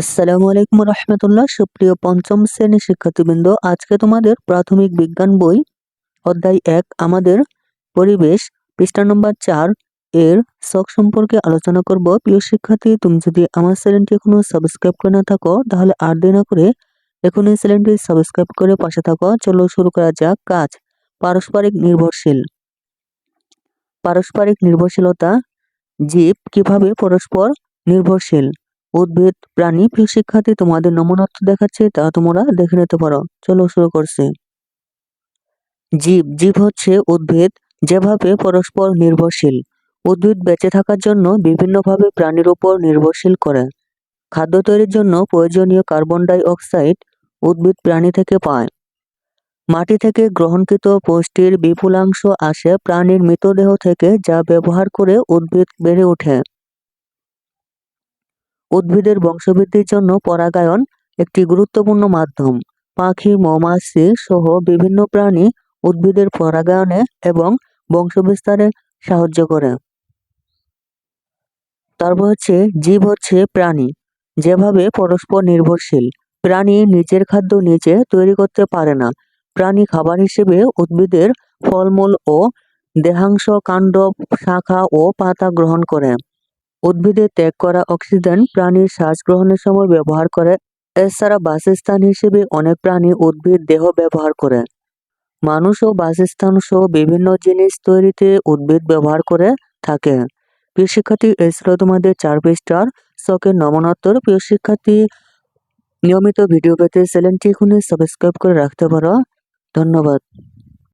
আসসালামু আলাইকুম রহমতুল্লাহ সুপ্রিয় পঞ্চম শ্রেণির শিক্ষার্থীবৃন্দ, আজকে তোমাদের প্রাথমিক বিজ্ঞান বই অধ্যায় এক, আমাদের পরিবেশ, পৃষ্ঠা নম্বর চার এর শখ সম্পর্কে আলোচনা করব। প্রিয় শিক্ষার্থী, তুমি যদি আমার চ্যানেলটি এখনও সাবস্ক্রাইব করে না থাকো, তাহলে আর দেরি না করে এখন এই চ্যানেলটি সাবস্ক্রাইব করে পাশে থাকো। চলো শুরু করা যাক। কাজ, পারস্পরিক নির্ভরশীল। পারস্পরিক নির্ভরশীলতা, জীব কীভাবে পরস্পর নির্ভরশীল? উদ্ভিদ, প্রাণী শিক্ষার্থী তোমাদের নমুনার্থ দেখাচ্ছে, তা তোমরা দেখে নিতে পারো। চলো শুরু করছি। জীব জীব হচ্ছে উদ্ভিদ, যেভাবে পরস্পর নির্ভরশীল। উদ্ভিদ বেঁচে থাকার জন্য বিভিন্নভাবে প্রাণীর উপর নির্ভরশীল করে। খাদ্য তৈরির জন্য প্রয়োজনীয় কার্বন ডাই অক্সাইড উদ্ভিদ প্রাণী থেকে পায়। মাটি থেকে গ্রহণকৃত পুষ্টির বিপুলাংশ আসে প্রাণীর মৃতদেহ থেকে, যা ব্যবহার করে উদ্ভিদ বেড়ে ওঠে। উদ্ভিদের বংশবৃদ্ধির জন্য পরাগায়ন একটি গুরুত্বপূর্ণ মাধ্যম। পাখি, মৌমাছি সহ বিভিন্ন প্রাণী উদ্ভিদের পরাগায়নে এবং বংশবিস্তারে সাহায্য করে। তারপর হচ্ছে জীব হচ্ছে প্রাণী। যেভাবে পরস্পর নির্ভরশীল, প্রাণী নিজের খাদ্য নিজে তৈরি করতে পারে না। প্রাণী খাবার হিসেবে উদ্ভিদের ফলমূল ও দেহাংশ কাণ্ড শাখা ও পাতা গ্রহণ করে। উদ্ভিদে ত্যাগ করা অক্সিজেন প্রাণীর শ্বাস গ্রহণের সময় ব্যবহার করে। এছাড়া বাসস্থান হিসেবে অনেক প্রাণী উদ্ভিদ দেহ ব্যবহার করে। মানুষ ও বাসস্থান সহ বিভিন্ন জিনিস তৈরিতে উদ্ভিদ ব্যবহার করে থাকে। প্রিয় শিক্ষার্থী, এই তোমাদের চার পৃষ্ঠার শখের নমনোত্তর। প্রিয় শিক্ষার্থী, নিয়মিত ভিডিও পেতে চ্যানেলটি এখনই সাবস্ক্রাইব করে রাখতে পারো। ধন্যবাদ।